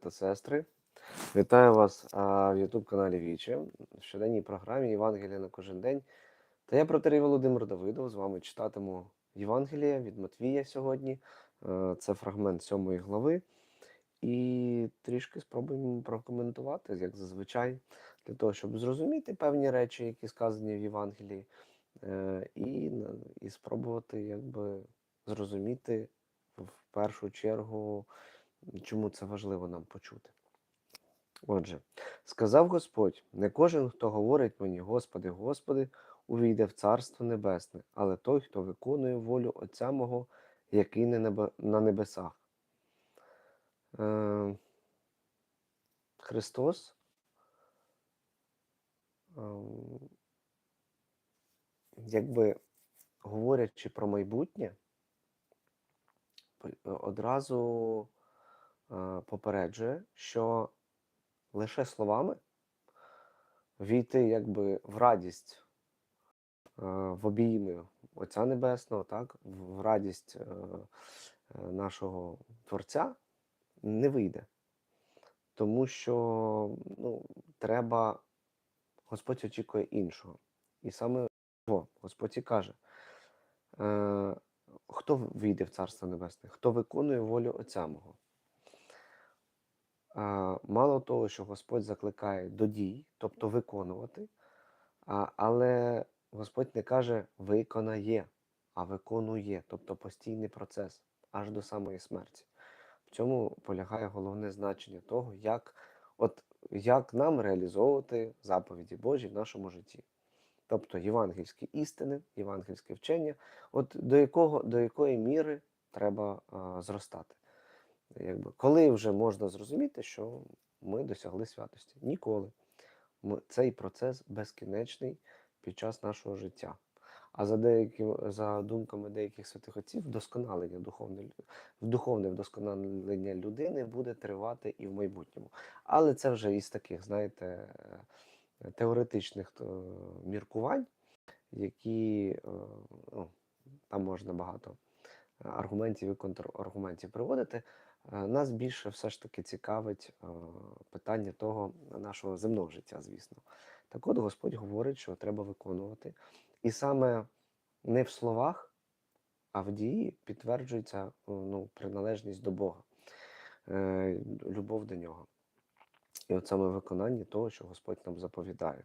та сестри. Вітаю вас а, в YouTube каналі Віче в щоденній програмі Євангелія на кожен день. Та я протерій Володимир Давидов. З вами читатиму Євангелія від Матвія сьогодні. Це фрагмент сьомої глави. І трішки спробуємо прокоментувати, як зазвичай, для того, щоб зрозуміти певні речі, які сказані в Євангелії, е, і, і спробувати якби зрозуміти в першу чергу, чому це важливо нам почути. Отже, сказав Господь: не кожен, хто говорить мені, Господи, Господи, увійде в Царство Небесне, але той, хто виконує волю Отця мого, який на небесах. Е, Христос, ем, якби говорячи про майбутнє, одразу е, попереджує, що лише словами війти якби в радість, е, в обійми Отця Небесного, так, в радість е, е, нашого Творця не вийде. Тому що ну, треба, Господь очікує іншого. І саме того Господь і каже, е, хто війде в Царство Небесне, хто виконує волю Отця мого. Мало того, що Господь закликає до дій, тобто виконувати, але Господь не каже виконає, а виконує, тобто постійний процес аж до самої смерті. В цьому полягає головне значення того, як, от, як нам реалізовувати заповіді Божі в нашому житті. Тобто євангельські істини, євангельське вчення, от до, якого, до якої міри треба а, зростати. Якби, коли вже можна зрозуміти, що ми досягли святості? Ніколи. Ми, цей процес безкінечний під час нашого життя. А за деякі, за думками деяких святих отців, вдосконалення духовне, духовне вдосконалення людини буде тривати і в майбутньому. Але це вже із таких, знаєте, теоретичних е, міркувань, які е, ну, там можна багато е, аргументів і контраргументів приводити. Е, Нас більше все ж таки цікавить е, питання того нашого земного життя, звісно. Так от Господь говорить, що треба виконувати. І саме не в словах, а в дії підтверджується е, ну, приналежність до Бога, любов до нього. І от саме виконання того, що Господь нам заповідає.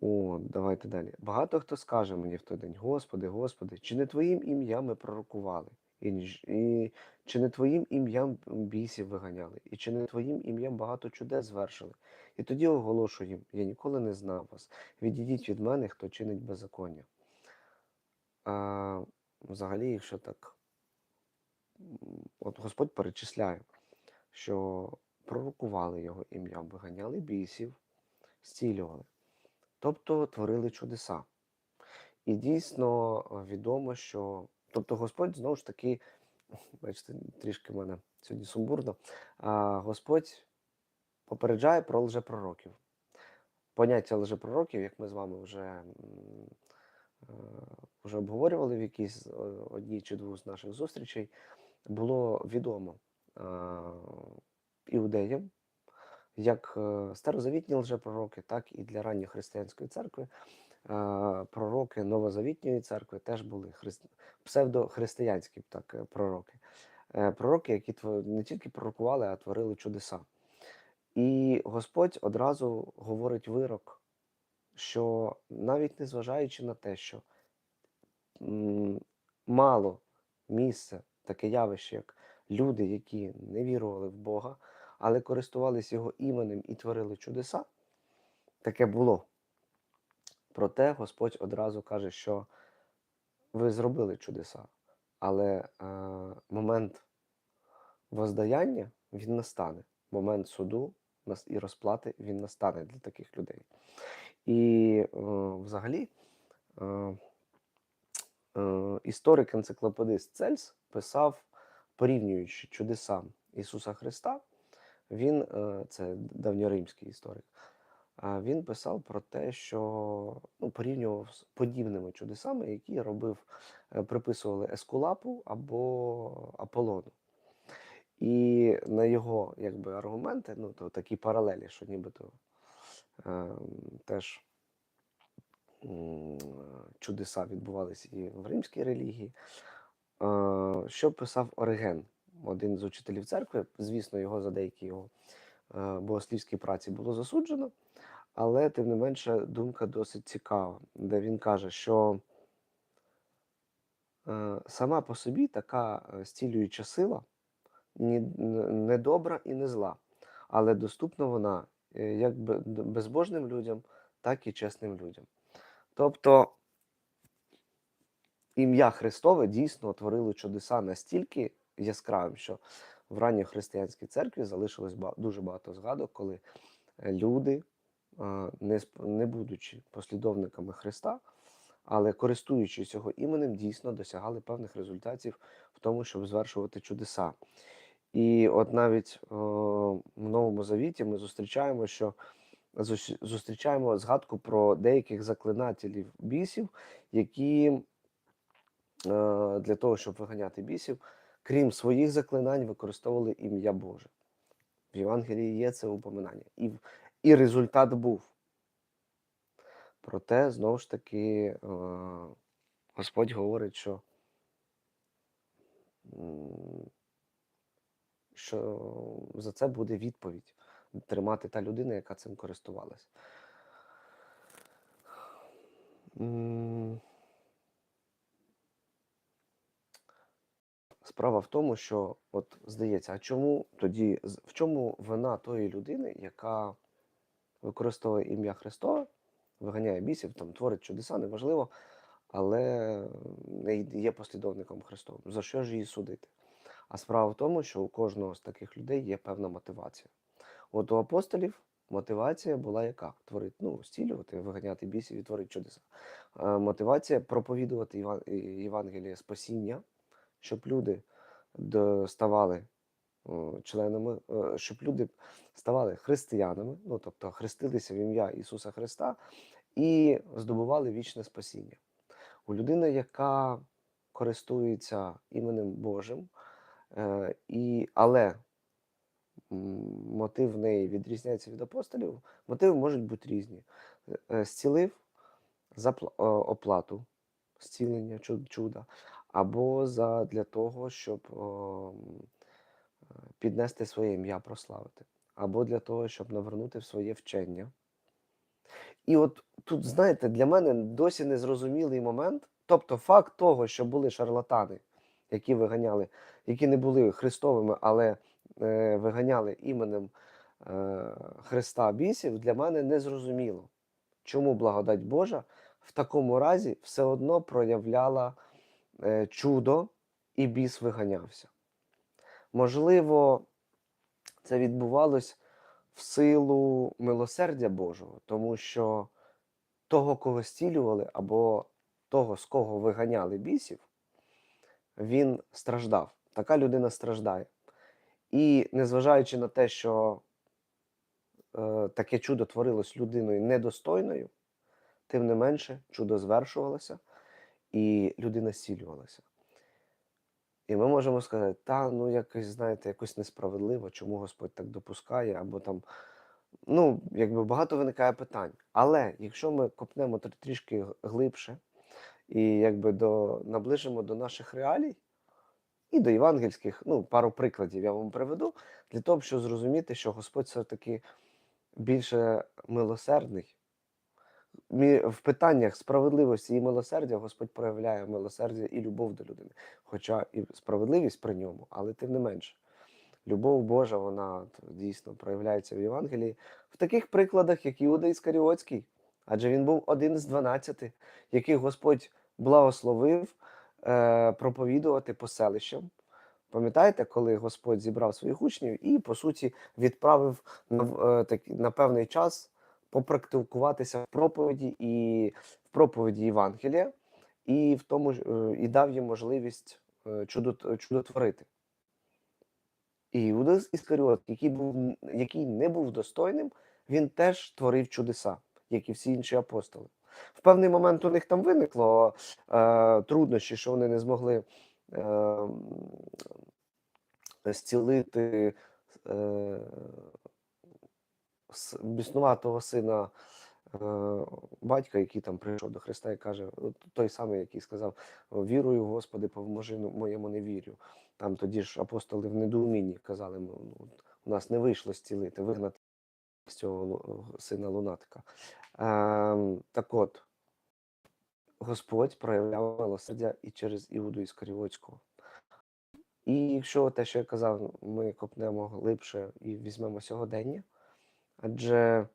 О, давайте далі. Багато хто скаже мені в той день: Господи, Господи, чи не Твоїм ім'ям ми пророкували? І, і чи не Твоїм ім'ям бісів виганяли, і чи не Твоїм ім'ям багато чудес звершили? І тоді оголошую їм: я ніколи не знав вас. Відійдіть від мене, хто чинить беззаконня. А, взагалі, якщо так, от Господь перечисляє, що пророкували його ім'ям, виганяли бісів, зцілювали, тобто творили чудеса. І дійсно е, відомо, що тобто Господь знову ж таки, бачите, трішки в мене сьогодні сумбурно, а Господь попереджає про лжепророків. Поняття лжепророків, як ми з вами вже, вже обговорювали в якійсь е, одній чи двох з наших зустрічей, було відомо іудеям, як е, старозавітні лжепророки, так і для ранньої християнської церкви. Пророки новозавітньої церкви теж були христ... псевдохристиянські так, е, пророки. Е, Пророки, які не тільки пророкували, а творили чудеса. І Господь одразу говорить вирок, що навіть незважаючи на те, що мало місця, таке явище, як люди, які не вірували в Бога, але користувалися його іменем і творили чудеса, таке було. Проте Господь одразу каже, що ви зробили чудеса, але е, момент воздаяння він настане. Момент суду і розплати він настане для таких людей. І е, взагалі е, е, історик-енциклопедист Цельс писав, порівнюючи чудеса Ісуса Христа, він, е, це давньоримський історик, він писав про те, що ну, порівнював з подібними чудесами, які робив, е, приписували Ескулапу або Аполлону. І на його якби, аргументи, ну, то такі паралелі, що нібито е, теж м, чудеса відбувалися і в римській релігії. Е, що писав Ориген, один з учителів церкви, звісно, його за деякі його е, богослівські праці було засуджено, але тим не менше думка досить цікава, де він каже, що е, сама по собі така е, зцілююча сила не добра і не зла, але доступна вона як безбожним людям, так і чесним людям. Тобто ім'я Христове дійсно творило чудеса настільки яскравим, що в ранньої християнській церкві залишилось дуже багато згадок, коли е, люди, е, не, будучи послідовниками Христа, але користуючись його іменем, дійсно досягали певних результатів в тому, щоб звершувати чудеса. І от навіть в Новому Завіті ми зустрічаємо, що зустрічаємо згадку про деяких заклинателів бісів, які е, для того, щоб виганяти бісів, крім своїх заклинань, використовували ім'я Боже. В Євангелії є це упоминання. І, і результат був. Проте, знову ж таки, е, Господь говорить, що, що за це буде відповідь тримати та людина, яка цим користувалась. Справа в тому, що от здається, а чому тоді в чому вина тої людини, яка використовує ім'я Христове, виганяє бісів, там творить чудеса, неважливо, але не є послідовником Христовим. За що ж її судити? А справа в тому, що у кожного з таких людей є певна мотивація. От у апостолів мотивація була яка? Творити, ну, зцілювати, виганяти бісів і творити чудеса. Е, Мотивація проповідувати Євангеліє спасіння, щоб люди ставали членами, е, щоб люди ставали християнами, ну тобто хрестилися в ім'я Ісуса Христа і здобували вічне спасіння. У людини, яка користується іменем Божим, е, і, але мотив в неї відрізняється від апостолів, мотиви можуть бути різні. Е, е, Зцілив за е, оплату зцілення чуда, або за, для того, щоб о, е, піднести своє ім'я, прославити, або для того, щоб навернути в своє вчення. І от тут, знаєте, для мене досі незрозумілий момент. Тобто, факт того, що були шарлатани, які виганяли, які не були христовими, але е, виганяли іменем е, Христа бісів, для мене незрозуміло, чому благодать Божа в такому разі все одно проявляла чудо і біс виганявся. Можливо, це відбувалось в силу милосердя Божого, тому що того, кого зцілювали, або того, з кого виганяли бісів, він страждав. Така людина страждає. І незважаючи на те, що е, таке чудо творилось людиною недостойною, тим не менше чудо звершувалося, і людина зцілювалася. І ми можемо сказати, та ну якось, знаєте, якось несправедливо, чому Господь так допускає, або там, ну, якби багато виникає питань. Але якщо ми копнемо тр- трішки глибше і якби до, наближимо до наших реалій і до євангельських, ну, пару прикладів я вам приведу, для того, щоб зрозуміти, що Господь все-таки більше милосердний. В питаннях справедливості і милосердя Господь проявляє милосердя і любов до людини. Хоча і справедливість при ньому, але тим не менше. Любов Божа, вона дійсно проявляється в Євангелії в таких прикладах, як Іуда Іскаріотський, адже він був один з дванадцяти, яких Господь благословив е, проповідувати по селищам. Пам'ятаєте, коли Господь зібрав своїх учнів і, по суті, відправив на, е, на певний час попрактикуватися в проповіді і в проповіді Євангелія, і в тому ж е, і дав їм можливість е, чудо, чудотворити. І Іуда Іскаріот, який був який не був достойним, він теж творив чудеса, як і всі інші апостоли. В певний момент у них там виникло е, труднощі, що вони не змогли е, зцілити е, біснуватого сина е, батька, який там прийшов до Христа і каже, той самий, який сказав: Вірую, Господи, поможи моєму невір'ю. Там тоді ж апостоли в недоумінні казали, ну, у нас не вийшло зцілити, вигнати з цього сина лунатика. Ем, так от, Господь проявляв милосердя і через Іуду Іскаріотського. І якщо те, що я казав, ми копнемо глибше і візьмемо сьогодення, адже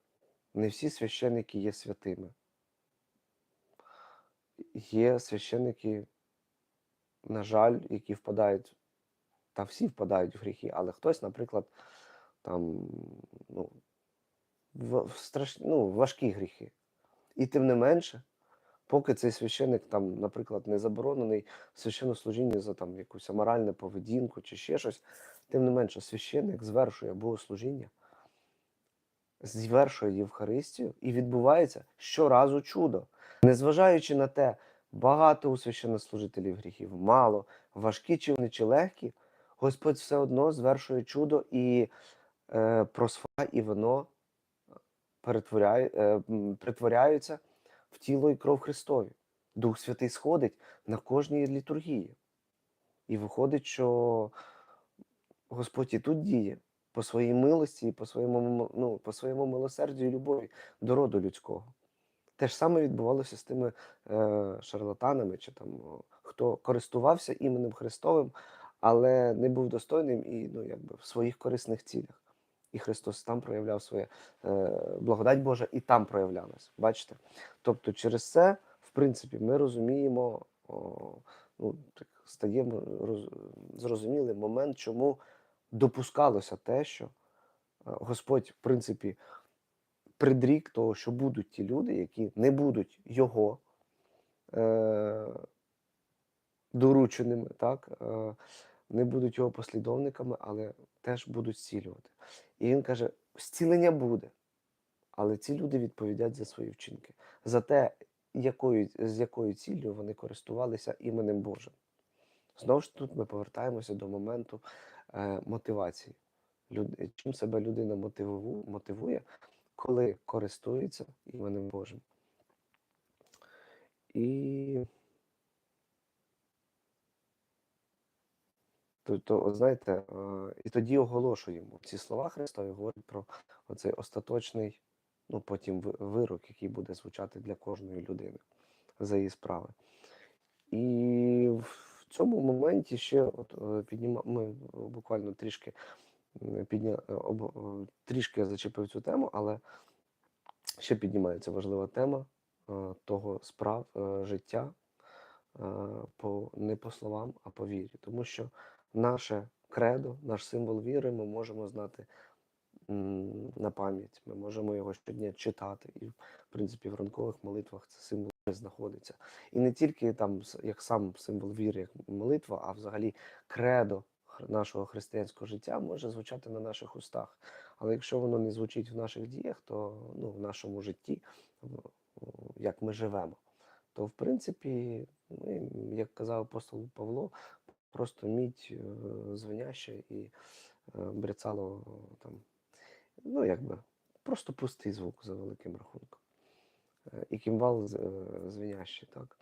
не всі священники є святими. Є священники, на жаль, які впадають, та всі впадають в гріхи, але хтось, наприклад, там ну, в, страш... ну, важкі гріхи. І тим не менше, поки цей священик там, наприклад, не заборонений священнослужіння за там якусь аморальну поведінку чи ще щось, тим не менше, священик звершує богослужіння, звершує Євхаристію і відбувається щоразу чудо. Незважаючи на те, багато у священнослужителів гріхів, мало, важкі чи вони чи легкі, Господь все одно звершує чудо і е, просфа і вино перетворяє, е, м, притворяються в тіло і кров Христові. Дух Святий сходить на кожній літургії. І виходить, що Господь і тут діє по своїй милості і по своєму, ну, по своєму милосердю і любові до роду людського. Те ж саме відбувалося з тими е, шарлатанами, чи там хто користувався іменем Христовим, але не був достойним і ну, якби, в своїх корисних цілях. І Христос там проявляв своє е, благодать Божа і там проявлялась. Бачите? Тобто, через це, в принципі, ми розуміємо, о, ну, так, стаємо роз, зрозумілий момент, чому допускалося те, що е, Господь, в принципі, предрік того, що будуть ті люди, які не будуть його е, дорученими, так, е, не будуть його послідовниками, але теж будуть зцілювати. І він каже: зцілення буде, але ці люди відповідять за свої вчинки, за те, якою, з якою ціллю вони користувалися іменем Божим. Знову ж тут ми повертаємося до моменту мотивації. Чим себе людина мотивує, коли користується іменем Божим. І Тобто, от знаєте, е, і тоді оголошуємо ці слова Христові говорять про оцей остаточний, ну потім вирок, який буде звучати для кожної людини за її справи. І в цьому моменті ще от е, підніма, ми буквально трішки підня, е, об, е, трішки зачепив цю тему, але ще піднімається важлива тема того справ життя по не по словам, а по вірі. Тому що наше кредо, наш символ віри, ми можемо знати на пам'ять. Ми можемо його щодня читати. І, в принципі, в ранкових молитвах це символ знаходиться. І не тільки там як сам символ віри, як молитва, а взагалі кредо нашого християнського життя може звучати на наших устах. Але якщо воно не звучить в наших діях, то ну, в нашому житті, як ми живемо, то в принципі, ми, як казав апостол Павло, просто мідь е, звеняща і е, бряцало там, ну якби просто пустий звук за великим рахунком. І кімвал з- е, звенящий, так.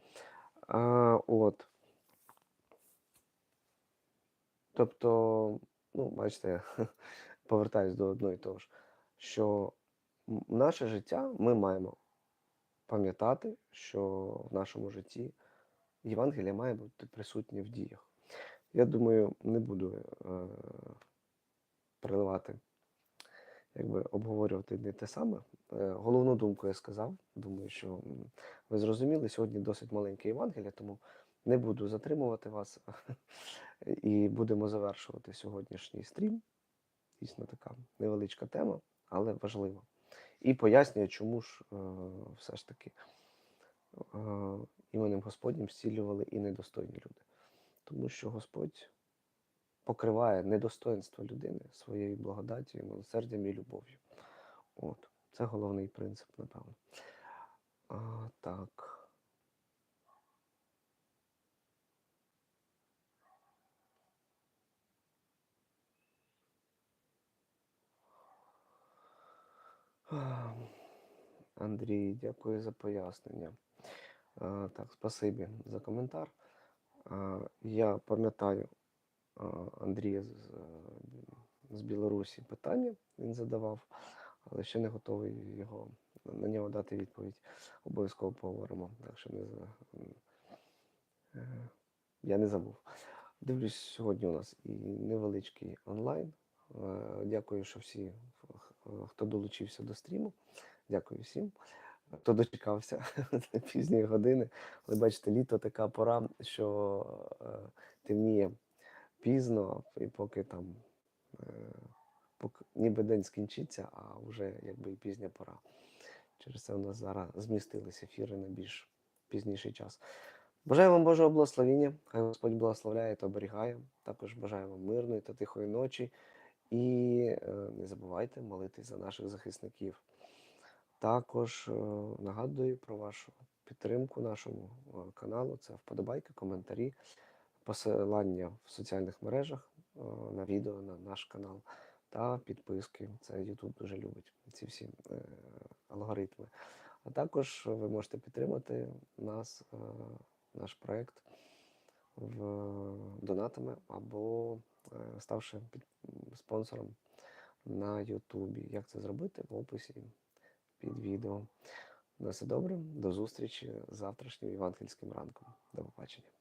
А, от. Тобто, ну, бачите, повертаюсь до одного і того ж, що наше життя ми маємо пам'ятати, що в нашому житті Євангелія має бути присутнє в діях. Я думаю, не буду е, переливати, якби обговорювати не те саме. Е, головну думку я сказав. Думаю, що ви зрозуміли, сьогодні досить маленьке Євангеліє, тому не буду затримувати вас і будемо завершувати сьогоднішній стрім. Дійсно така невеличка тема, але важлива. І пояснюю, чому ж е, все ж таки е, іменем Господнім зцілювали і недостойні люди. Тому що Господь покриває недостоинство людини своєю благодаттю, милосердям і любов'ю. От, Це головний принцип, напевно. А, Так. Ем, Андрій, дякую за пояснення. Е, так, спасибі за коментар. Е, я пам'ятаю Андрія з, з Білорусі питання він задавав, але ще не готовий його на нього дати відповідь. Обов'язково поговоримо. Так що не за- Е, я не забув. Дивлюсь, сьогодні у нас і невеличкий онлайн. Е, Дякую, що всі, хто долучився до стріму. Дякую всім, хто дочекався пізньої години. Але бачите, літо така пора, що е, темніє пізно, і поки там е, поки, ніби день скінчиться, а вже якби і пізня пора. Через це у нас зараз змістились ефіри на більш пізніший час. Бажаю вам Божого благословіння, хай Господь благословляє та оберігає. Також бажаю вам мирної та тихої ночі. І е, не забувайте молитись за наших захисників. Також е, нагадую про вашу підтримку нашому каналу. Це вподобайки, коментарі, посилання в соціальних мережах е, на відео на наш канал та підписки. Це YouTube дуже любить ці всі е, алгоритми. А також ви можете підтримати нас, е, наш проект в донатами або ставши під спонсором на Ютубі. Як це зробити в описі під відео. На все добре, до зустрічі з завтрашнім євангельським ранком. До побачення.